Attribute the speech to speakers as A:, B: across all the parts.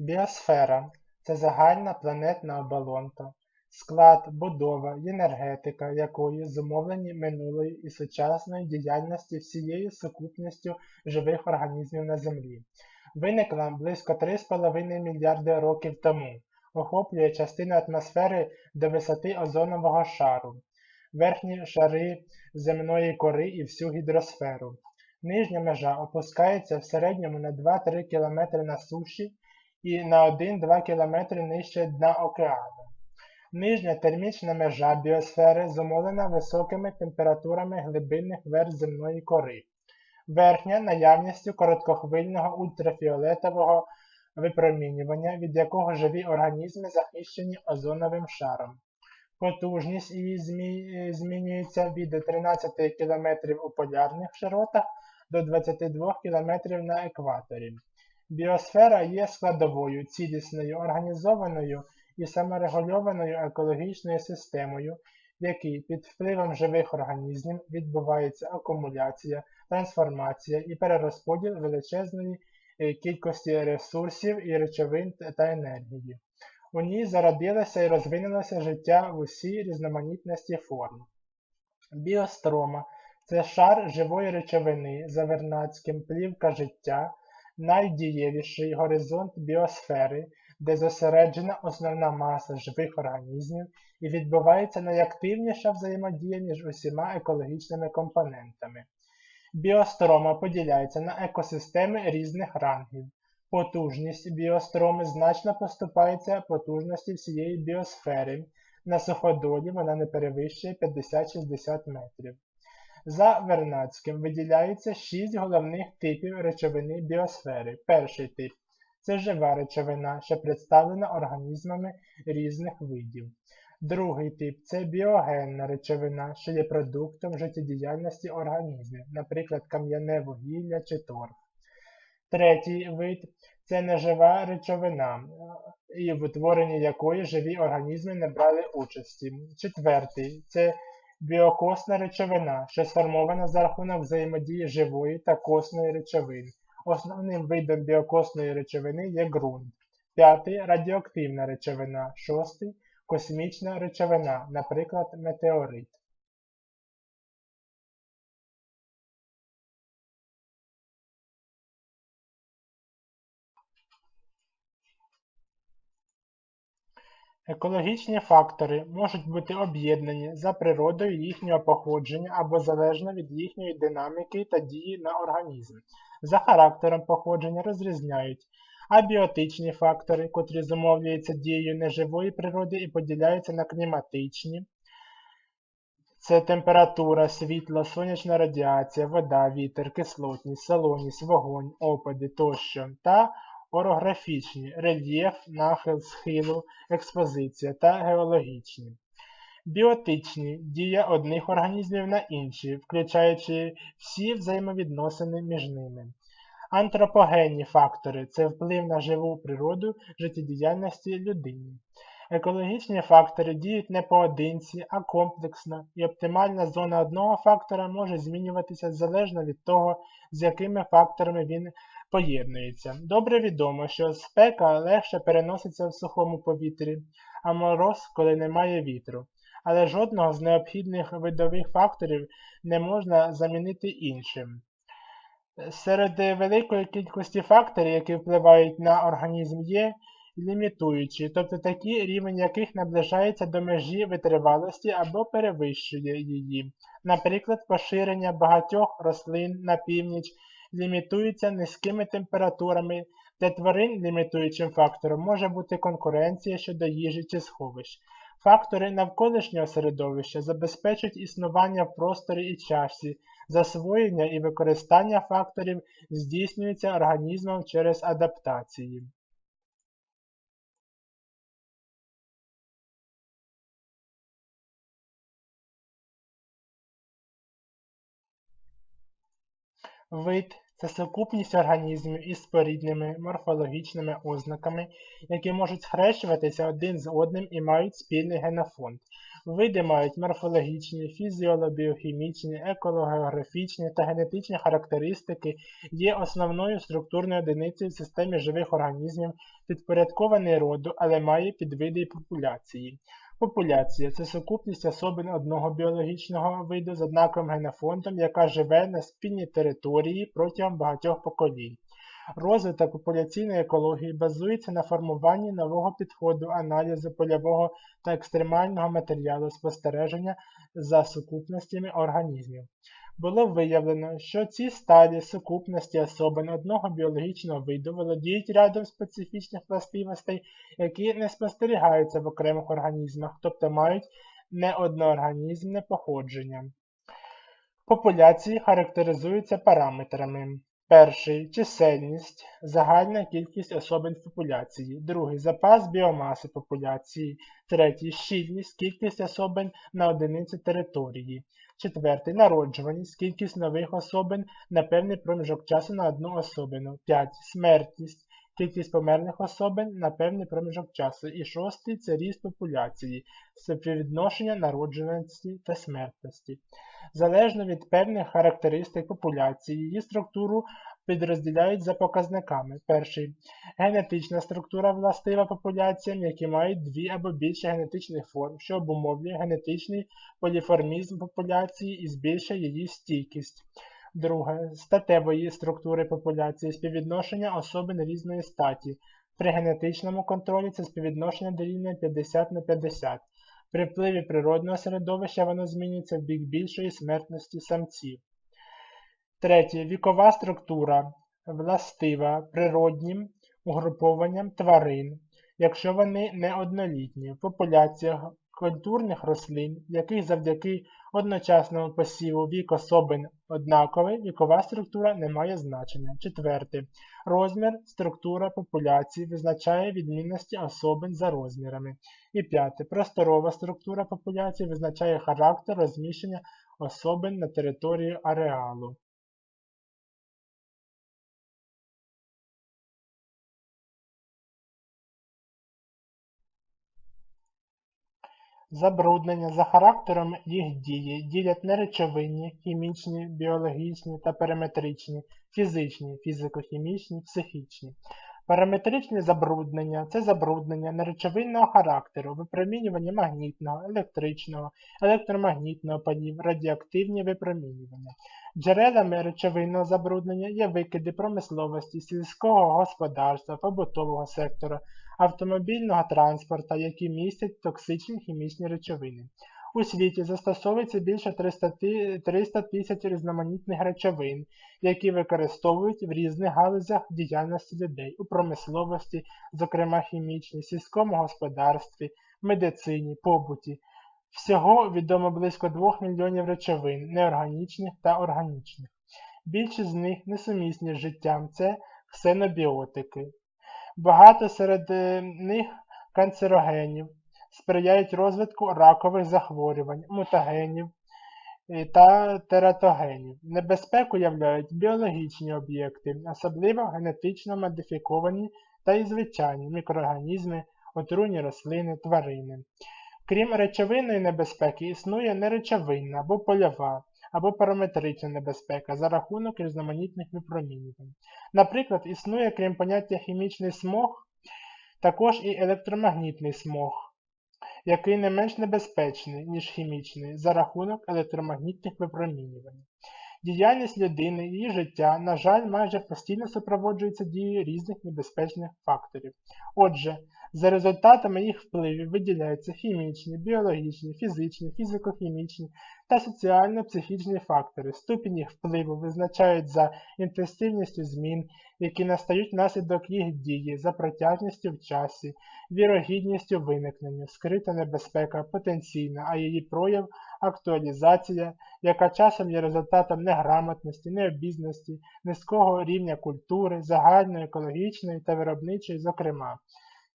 A: Біосфера це загальна планетна оболонка, склад, будова й енергетика якої зумовлені минулою і сучасною діяльністю всією сукупністю живих організмів на Землі. Виникла близько 3,5 мільярди років тому, охоплює частину атмосфери до висоти озонового шару, верхні шари земної кори і всю гідросферу. Нижня межа опускається в середньому на 2-3 км на суші і на 1-2 км нижче дна океану. Нижня термічна межа біосфери зумовлена високими температурами глибинних верст земної кори, верхня наявністю короткохвильного ультрафіолетового випромінювання, від якого живі організми захищені озоновим шаром. Потужність її змінюється від 13 км у полярних широтах до 22 км на екваторі. Біосфера є складовою, цілісною, організованою і саморегульованою екологічною системою, в якій під впливом живих організмів відбувається акумуляція, трансформація і перерозподіл величезної кількості ресурсів і речовин та енергії. У ній зародилося і розвинулося життя в усій різноманітності форм. Біострома це шар живої речовини за Вернадським плівка життя, найдієвіший горизонт біосфери, де зосереджена основна маса живих організмів і відбувається найактивніша взаємодія між усіма екологічними компонентами. Біострома поділяється на екосистеми різних рангів. Потужність біостроми значно поступається потужності всієї біосфери. На суходолі вона не перевищує 50-60 метрів. За Вернадським виділяється шість головних типів речовини біосфери. Перший тип це жива речовина, що представлена організмами різних видів. Другий тип це біогенна речовина, що є продуктом життєдіяльності організмів, наприклад, кам'яне вугілля чи торф. Третій вид це нежива речовина, і в утворенні якої живі організми не брали участі. Четвертий це біокосна речовина, що сформована за рахунок взаємодії живої та косної речовин. Основним видом біокосної речовини є ґрунт. П'ятий радіоактивна речовина. Шостий космічна речовина, наприклад, метеорит. Екологічні фактори можуть бути об'єднані за природою їхнього походження або залежно від їхньої динаміки та дії на організм. За характером походження розрізняють абіотичні фактори, котрі зумовлюються дією неживої природи і поділяються на кліматичні. Це температура, світло, сонячна радіація, вода, вітер, кислотність, солоність, вогонь, опади тощо та орографічні рельєф, нахил схилу, експозиція та геологічні. Біотичні дія одних організмів на інші, включаючи всі взаємовідносини між ними. Антропогенні фактори це вплив на живу природу життєдіяльності людини. Екологічні фактори діють не поодинці, а комплексно, і оптимальна зона одного фактора може змінюватися залежно від того, з якими факторами він поєднується. Добре відомо, що спека легше переноситься в сухому повітрі, а мороз, коли немає вітру. Але жодного з необхідних видових факторів не можна замінити іншим. Серед великої кількості факторів, які впливають на організм, є лімітуючі, тобто такі, рівень яких наближається до межі витривалості або перевищує її. Наприклад, поширення багатьох рослин на північ лімітується низькими температурами, для тварин лімітуючим фактором може бути конкуренція щодо їжі чи сховищ. Фактори навколишнього середовища забезпечують існування в просторі і часі, засвоєння і використання факторів здійснюється організмом через адаптації. Вид це сукупність організмів із спорідними морфологічними ознаками, які можуть схрещуватися один з одним і мають спільний генофонд. Види мають морфологічні, фізіолобіохімічні, екологеографічні та генетичні характеристики, є основною структурною одиницею в системі живих організмів, підпорядкований роду, але має підвиди і популяції. Популяція це сукупність особин одного біологічного виду з однаковим генофондом, яка живе на спільній території протягом багатьох поколінь. Розвиток популяційної екології базується на формуванні нового підходу аналізу польового та екстремального матеріалу спостереження за сукупностями організмів. Було виявлено, що ці сталі сукупності особин одного біологічного виду володіють рядом специфічних властивостей, які не спостерігаються в окремих організмах, тобто мають неодноорганізмне походження. Популяції характеризуються параметрами. Перший чисельність, загальна кількість особин в популяції. Другий запас біомаси популяції. Третій щільність, кількість особин на одиницю території. Четвертий народжуваність, кількість нових особин на певний проміжок часу на одну особину. П'ятий Смертність, кількість померлих особин на певний проміжок часу. І шостий це ріст популяції, співвідношення народжуваності та смертності. Залежно від певних характеристик популяції, її структуру підрозділяють за показниками. Перший генетична структура властива популяціям, які мають дві або більше генетичних форм, що обумовлює генетичний поліформізм популяції і збільшує її стійкість. Друге статевої структури популяції співвідношення особин різної статі. При генетичному контролі це співвідношення дорівнює 50 на 50. При впливі природного середовища воно змінюється в бік більшої смертності самців. Третє. Вікова структура властива природнім угрупованням тварин, якщо вони неоднолітні. В популяціях культурних рослин, яких завдяки одночасному посіву вік особин однаковий, вікова структура не має значення. Четверте. Розмір, структура популяції визначає відмінності особин за розмірами. І п'яте. Просторова структура популяції визначає характер розміщення особин на території ареалу. Забруднення за характером їх дії ділять на речовинні, хімічні, біологічні та периметричні, фізичні, фізико-хімічні, психічні. Параметричні забруднення це забруднення неречовинного характеру, випромінювання магнітного, електричного, електромагнітного палів, радіоактивні випромінювання. Джерелами речовинного забруднення є викиди промисловості, сільського господарства, побутового сектора, автомобільного транспорта, які містять токсичні хімічні речовини. У світі застосовується більше 300 тисяч різноманітних речовин, які використовують в різних галузях діяльності людей у промисловості, зокрема хімічній, сільському господарстві, медицині, побуті. Всього відомо близько 2 мільйонів речовин, неорганічних та органічних. Більшість з них несумісні з життям це ксенобіотики. Багато серед е, них канцерогенів, сприяють розвитку ракових захворювань, мутагенів е, та тератогенів. Небезпеку являють біологічні об'єкти, особливо генетично модифіковані та і звичайні мікроорганізми, отруйні рослини, тварини. Крім речовинної небезпеки, існує неречовинна або польова, або параметрична небезпека за рахунок різноманітних випромінювань. Наприклад, існує, крім поняття хімічний смог, також і електромагнітний смог, який не менш небезпечний, ніж хімічний, за рахунок електромагнітних випромінювань. Діяльність людини її життя, на жаль, майже постійно супроводжується дією різних небезпечних факторів. Отже, за результатами їх впливів виділяються хімічні, біологічні, фізичні, фізико-хімічні та соціально-психічні фактори. Ступінь їх впливу визначають за інтенсивністю змін, які настають внаслідок їх дії, за протяжністю в часі, вірогідністю виникнення, скрита небезпека, потенційна, а її прояв актуалізація, яка часом є результатом неграмотності, необізності, низького рівня культури, загальної, екологічної та виробничої, зокрема.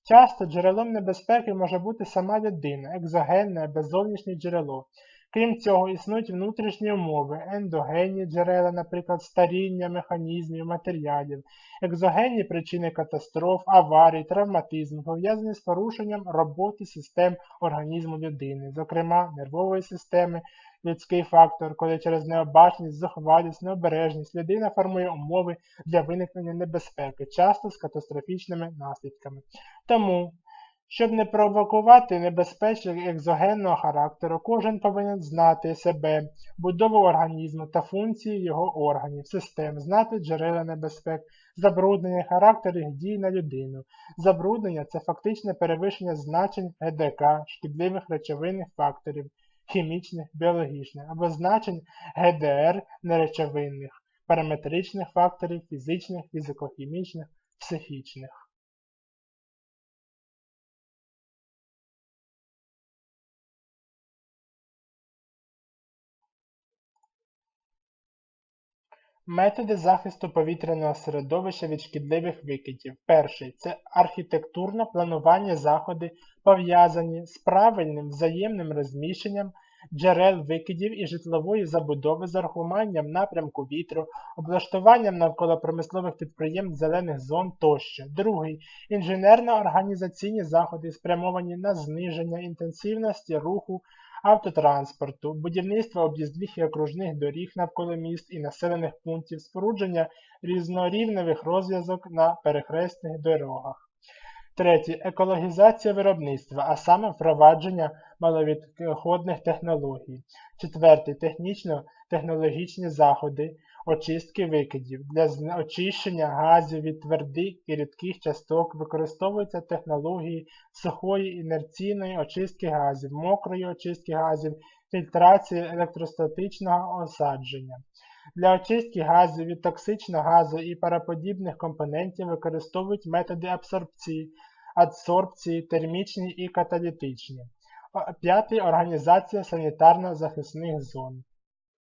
A: Часто джерелом небезпеки може бути сама людина, екзогенне або зовнішнє джерело. Крім цього, існують внутрішні умови, ендогенні джерела, наприклад, старіння механізмів, матеріалів, екзогенні причини катастроф, аварій, травматизму, пов'язані з порушенням роботи систем організму людини, зокрема нервової системи, людський фактор, коли через необачність, зухвалість, необережність людина формує умови для виникнення небезпеки, часто з катастрофічними наслідками. Тому щоб не провокувати небезпечних екзогенного характеру, кожен повинен знати себе, будову організму та функції його органів, систем, знати джерела небезпек, забруднення, характер їх дій на людину. Забруднення це фактичне перевищення значень ГДК, шкідливих речовинних факторів, хімічних, біологічних, або значень ГДР неречовинних, параметричних факторів, фізичних, фізико-хімічних, психічних. Методи захисту повітряного середовища від шкідливих викидів. Перший це архітектурно планування заходи, пов'язані з правильним взаємним розміщенням джерел викидів і житлової забудови з урахуванням напрямку вітру, облаштуванням навколо промислових підприємств зелених зон тощо. Другий інженерно-організаційні заходи, спрямовані на зниження інтенсивності руху автотранспорту, будівництво об'їздних і окружних доріг навколо міст і населених пунктів, спорудження різнорівневих розв'язок на перехресних дорогах. Третє екологізація виробництва, а саме впровадження маловідходних технологій. Четверте технічно-технологічні заходи очистки викидів. Для очищення газів від твердих і рідких часток використовуються технології сухої інерційної очистки газів, мокрої очистки газів, фільтрації електростатичного осадження. Для очистки газів від токсичного газу і параподібних компонентів використовують методи абсорбції, адсорбції, термічні і каталітичні. П'ятий організація санітарно-захисних зон.